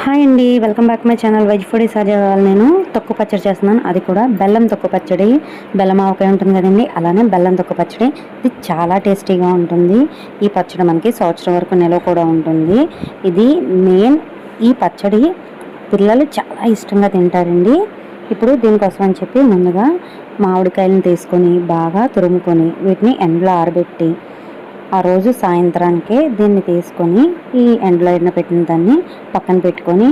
Hi అండి welcome back my channel veg food. Sajavali నేను తొక్కు పచ్చడి చేస్తున్నాను. అది కూడా బెల్లం తొక్కు పచ్చడి. బెల్లం ఆవకాయ ఉంటుంది కదండి అలానే బెల్లం తొక్కు పచ్చడి. ఇది చాలా టేస్టీగా ఉంటుంది. ఈ పచ్చడి మనకి సంవత్సరం వరకు నిలవ కూడా ఉంటుంది. ఇది మెయిన్ ఈ పచ్చడి పిల్లలు చాలా ఇష్టంగా తింటారండి. ఇప్పుడు దీనికోసం అని చెప్పి ముందుగా మామిడికాయలను తీసుకొని బాగా తురుముకొని వీటిని ఎండలో ఆరబెట్టి ఆ రోజు సాయంత్రానికే దీన్ని తీసుకొని ఈ ఎండలో ఎండ పెట్టిన దాన్ని పక్కన పెట్టుకొని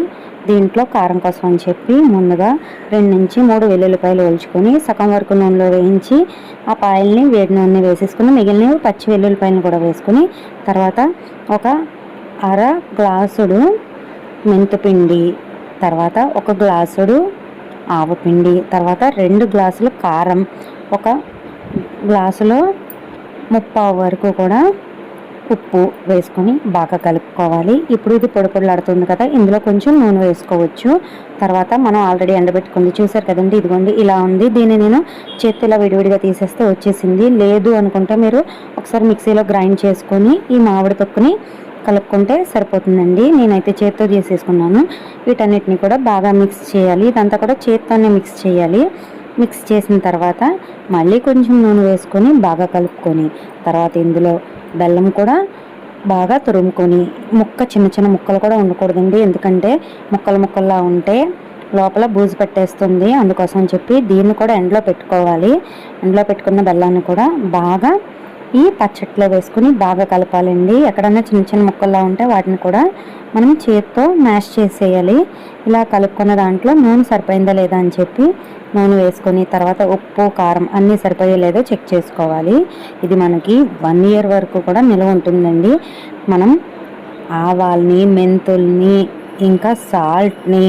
దీంట్లో కారం కోసం అని చెప్పి ముందుగా రెండు నుంచి మూడు వెల్లుల్లిపాయలు ఒలుచుకొని సగం వరకు నూనెలో వేయించి ఆ పాయల్ని వేడి నూనె వేసేసుకుని మిగిలినవి పచ్చి వెల్లుల్లిపాయలను కూడా వేసుకొని తర్వాత ఒక అర గ్లాసుడు మెంతుపిండి తర్వాత ఒక గ్లాసుడు ఆవపిండి తర్వాత రెండు గ్లాసులు కారం ఒక గ్లాసులో ముప్పావు వరకు కూడా ఉప్పు వేసుకొని బాగా కలుపుకోవాలి. ఇప్పుడు ఇది పొడి పొడిలాడుతుంది కదా ఇందులో కొంచెం నూనె వేసుకోవచ్చు. తర్వాత మనం ఆల్రెడీ ఎండబెట్టుకుంది చూసారు కదండి? ఇదిగోండి ఇలా ఉంది. దీన్ని నేను చేతిలో విడివిడిగా తీసేస్తే వచ్చేసింది. లేదు అనుకుంటే మీరు ఒకసారి మిక్సీలో గ్రైండ్ చేసుకొని ఈ మామిడి తొక్కుని కలుపుకుంటే సరిపోతుందండి. నేనైతే చేత్తో తీసేసుకున్నాను. వీటన్నిటిని కూడా బాగా మిక్స్ చేయాలి. ఇదంతా కూడా చేత్తోనే మిక్స్ చేయాలి. మిక్స్ చేసిన తర్వాత మళ్ళీ కొంచెం నూనె వేసుకొని బాగా కలుపుకొని తర్వాత ఇందులో బెల్లం కూడా బాగా తురుముకొని ముక్క చిన్న చిన్న ముక్కలు కూడా ఉండకూడదండి. ఎందుకంటే ముక్కలు ముక్కల్లా ఉంటే లోపల బూజు పెట్టేస్తుంది. అందుకోసం చెప్పి దీన్ని కూడా ఎండలో పెట్టుకోవాలి. ఎండలో పెట్టుకున్న బెల్లాన్ని కూడా బాగా ఈ పచ్చట్లో వేసుకుని బాగా కలపాలండి. ఎక్కడన్నా చిన్న చిన్న ముక్కల్లా ఉంటే వాటిని కూడా మనం చేత్తో మ్యాష్ చేసేయాలి. ఇలా కలుపుకున్న దాంట్లో నూనె సరిపోయిందా లేదా అని చెప్పి నూనె వేసుకొని తర్వాత ఉప్పు కారం అన్నీ సరిపోయే లేదో చెక్ చేసుకోవాలి. ఇది మనకి వన్ ఇయర్ వరకు కూడా నిల్వ ఉంటుందండి. మనం ఆవాల్ని మెంతుల్ని ఇంకా సాల్ట్ని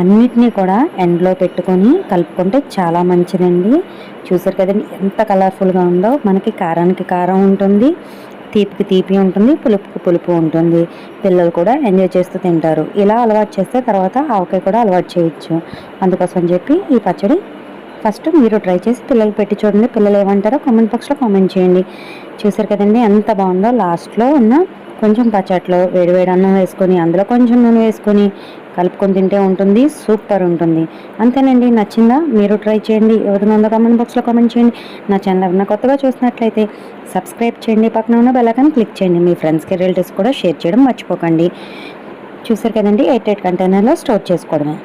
అన్నిటినీ కూడా ఎండలో పెట్టుకొని కలుపుకుంటే చాలా మంచిదండి. చూసారు కదండి ఎంత కలర్ఫుల్గా ఉందో. మనకి కారానికి కారం ఉంటుంది తీపికి తీపి ఉంటుంది పులుపుకి పులుపు ఉంటుంది. పిల్లలు కూడా ఎంజాయ్ చేస్తూ తింటారు. ఇలా అలవాటు చేస్తే తర్వాత ఆవకాయ కూడా అలవాటు చేయొచ్చు. అందుకోసం చెప్పి ఈ పచ్చడి ఫస్ట్ మీరు ట్రై చేసి పిల్లలు పెట్టి చూడండి. పిల్లలు ఏమంటారో కామెంట్ బాక్స్లో కామెంట్ చేయండి. చూసారు కదండి ఎంత బాగుందో. లాస్ట్లో ఉన్న కొంచెం పచ్చట్లో వేడివేడి అన్నం వేసుకొని అందులో కొంచెం నూనె వేసుకొని కలుపుకొని తింటే ఉంటుంది సూపర్ ఉంటుంది. అంతేనండి నచ్చిందా? మీరు ట్రై చేయండి. ఎవరి ఉందో కామెంట్ బాక్స్లో కామెంట్ చేయండి. నా ఛానల్ ఎవరైనా కొత్తగా చూసినట్లయితే సబ్స్క్రైబ్ చేయండి. పక్కన ఉన్న బెల్లకాన్ని క్లిక్ చేయండి. మీ ఫ్రెండ్స్కి రిలేటివ్స్ కూడా షేర్ చేయడం మర్చిపోకండి. చూసారు కదండి ఎయిట్ ఎయిట్ కంటైనర్లో స్టోర్ చేసుకోవడమే.